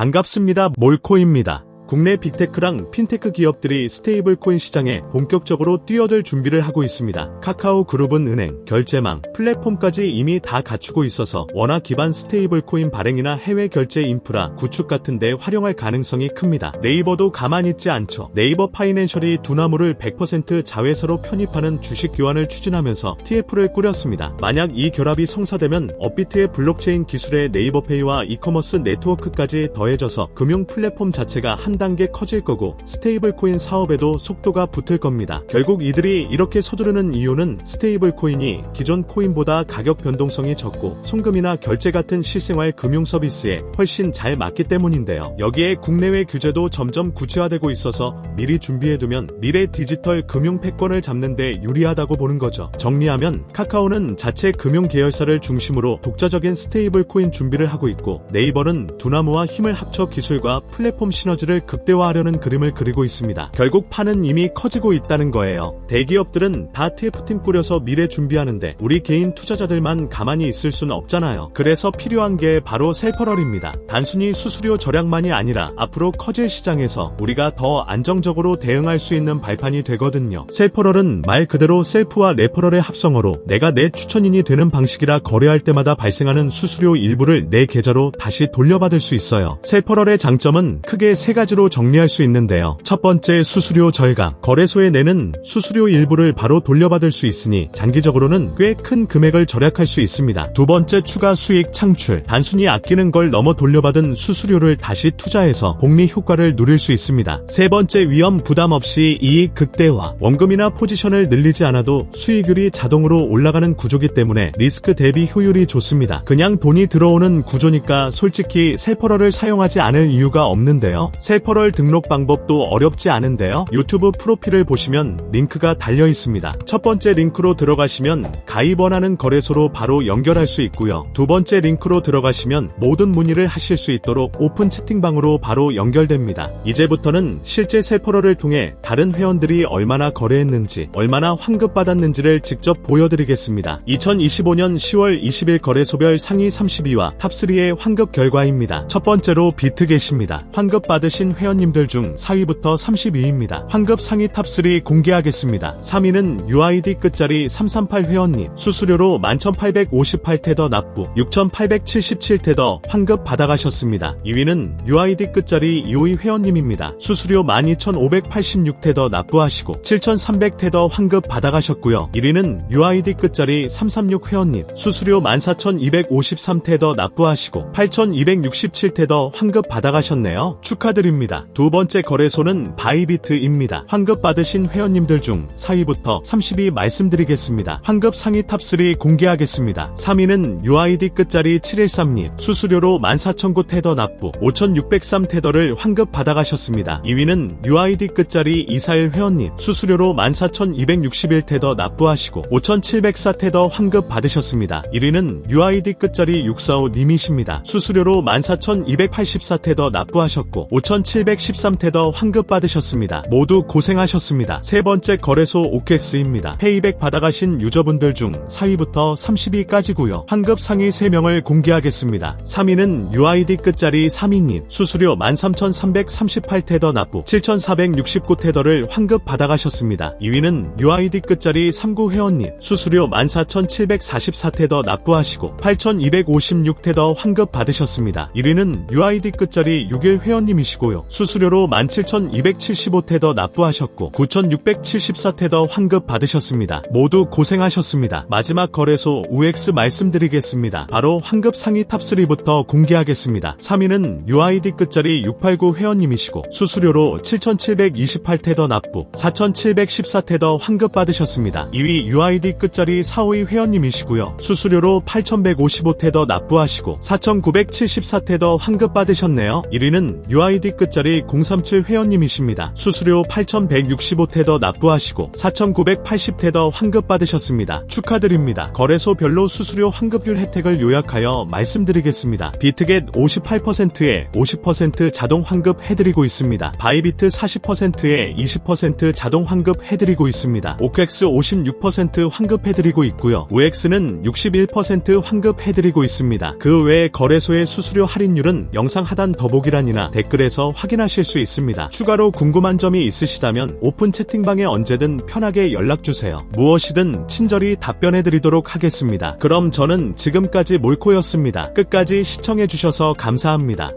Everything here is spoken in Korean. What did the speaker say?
반갑습니다. 몰코입니다. 국내 빅테크랑 핀테크 기업들이 스테이블 코인 시장에 본격적으로 뛰어들 준비를 하고 있습니다. 카카오 그룹은 은행, 결제망, 플랫폼까지 이미 다 갖추고 있어서 원화 기반 스테이블 코인 발행이나 해외 결제 인프라, 구축 같은 데 활용할 가능성이 큽니다. 네이버도 가만히 있지 않죠. 네이버 파이낸셜이 두나무를 100% 자회사로 편입하는 주식 교환을 추진하면서 TF를 꾸렸습니다. 만약 이 결합이 성사되면 업비트의 블록체인 기술에 네이버페이와 이커머스 네트워크까지 더해져서 금융 플랫폼 자체가 한 단계 커질 거고 스테이블 코인 사업에도 속도가 붙을 겁니다. 결국 이들이 이렇게 서두르는 이유는 스테이블 코인이 기존 코인보다 가격 변동성이 적고 송금이나 결제 같은 실생활 금융 서비스에 훨씬 잘 맞기 때문인데요. 여기에 국내외 규제도 점점 구체화되고 있어서 미리 준비해두면 미래 디지털 금융 패권을 잡는 데 유리하다고 보는 거죠. 정리하면 카카오는 자체 금융 계열사를 중심으로 독자적인 스테이블 코인 준비를 하고 있고 네이버는 두나무와 힘을 합쳐 기술과 플랫폼 시너지를 극대화하려는 그림을 그리고 있습니다. 결국 판은 이미 커지고 있다는 거예요. 대기업들은 다 TF팀 꾸려서 미래 준비하는데 우리 개인 투자자들만 가만히 있을 순 없잖아요. 그래서 필요한 게 바로 셀퍼럴입니다. 단순히 수수료 절약만이 아니라 앞으로 커질 시장에서 우리가 더 안정적으로 대응할 수 있는 발판이 되거든요. 셀퍼럴은 말 그대로 셀프와 레퍼럴의 합성어로 내가 내 추천인이 되는 방식이라 거래할 때마다 발생하는 수수료 일부를 내 계좌로 다시 돌려받을 수 있어요. 셀퍼럴의 장점은 크게 세 가지로 정리할 수 있는데요. 첫 번째 수수료 절감. 거래소에 내는 수수료 일부를 바로 돌려받을 수 있으니 장기적으로는 꽤 큰 금액을 절약할 수 있습니다. 두 번째 추가 수익 창출. 단순히 아끼는 걸 넘어 돌려받은 수수료를 다시 투자해서 복리 효과를 누릴 수 있습니다. 세 번째 위험 부담 없이 이익 극대화. 원금이나 포지션을 늘리지 않아도 수익률이 자동으로 올라가는 구조기 때문에 리스크 대비 효율이 좋습니다. 그냥 돈이 들어오는 구조니까 솔직히 셀퍼럴을 사용하지 않을 이유가 없는데요. 셀퍼 럴 등록 방법도 어렵지 않은데요. 유튜브 프로필을 보시면 링크가 달려 있습니다. 첫 번째 링크로 들어가시면 가입 원하는 거래소로 바로 연결할 수 있고요. 두 번째 링크로 들어가시면 모든 문의를 하실 수 있도록 오픈 채팅방으로 바로 연결됩니다. 이제부터는 실제 셀퍼럴을 통해 다른 회원들이 얼마나 거래했는지, 얼마나 환급 받았는지를 직접 보여드리겠습니다. 2025년 10월 20일 거래소별 상위 32와 탑3의 환급 결과입니다. 첫 번째로 비트겟입니다. 환급 받으신 회원님들 중 4위부터 32위입니다. 환급 상위 탑3 공개하겠습니다. 3위는 UID 끝자리 338 회원님, 수수료로 11,858테더 납부, 6,877테더 환급 받아가셨습니다. 2위는 UID 끝자리 2위 회원님입니다. 수수료 12,586테더 납부하시고 7,300테더 환급 받아가셨고요. 1위는 UID 끝자리 336 회원님, 수수료 14,253테더 납부하시고 8,267테더 환급 받아가셨네요. 축하드립니다. 두 번째 거래소는 바이비트입니다. 환급 받으신 회원님들 중 4위부터 30위 말씀드리겠습니다. 환급 상위 탑3 공개하겠습니다. 3위는 UID 끝자리 713님, 수수료로 14,009 테더 납부, 5,603 테더를 환급 받아가셨습니다. 2위는 UID 끝자리 241 회원님, 수수료로 14,261 테더 납부하시고 5,704 테더 환급 받으셨습니다. 1위는 UID 끝자리 645님이십니다. 수수료로 14,284 테더 납부하셨고 5,713 테더 환급 받으셨습니다. 모두 고생하셨습니다. 세 번째 거래소 오케스입니다. 페이백 받아가신 유저분들 중 4위부터 30위까지고요. 환급 상위 3명을 공개하겠습니다. 3위는 UID 끝자리 3위님, 수수료 13,338테더 납부, 7,469테더를 환급 받아가셨습니다. 2위는 UID 끝자리 39 회원님, 수수료 14,744테더 납부하시고 8,256테더 환급 받으셨습니다. 1위는 UID 끝자리 6일 회원님이시고요. 수수료로 17,275테더 납부하셨고 9,674테더 환급 받으셨습니다. 모두 고생하셨습니다. 마지막 거래소 UX 말씀드리겠습니다. 바로 환급 상위 탑3부터 공개하겠습니다. 3위는 UID 끝자리 689 회원님이시고 수수료로 7,728테더 납부, 4,714테더 환급 받으셨습니다. 2위 UID 끝자리 452 회원님이시고요. 수수료로 8,155테더 납부하시고 4,974테더 환급 받으셨네요. 1위는 UID 끝 1000만원짜리 037 회원님이십니다. 수수료 8165테더 납부하시고 4980테더 환급 받으셨습니다. 축하드립니다. 거래소별로 수수료 환급률 혜택을 요약하여 말씀드리겠습니다. 비트겟 58%에 50% 자동 환급 해드리고 있습니다. 바이비트 40%에 20% 자동 환급 해드리고 있습니다. 오케스 56% 환급 해드리고 있고요. OX는 61% 환급 해드리고 있습니다. 그 외에 거래소의 수수료 할인율은 영상 하단 더보기란이나 댓글에서 확인하실 수 있습니다. 추가로 궁금한 점이 있으시다면 오픈 채팅방에 언제든 편하게 연락주세요. 무엇이든 친절히 답변해드리도록 하겠습니다. 그럼 저는 지금까지 몰코였습니다. 끝까지 시청해주셔서 감사합니다.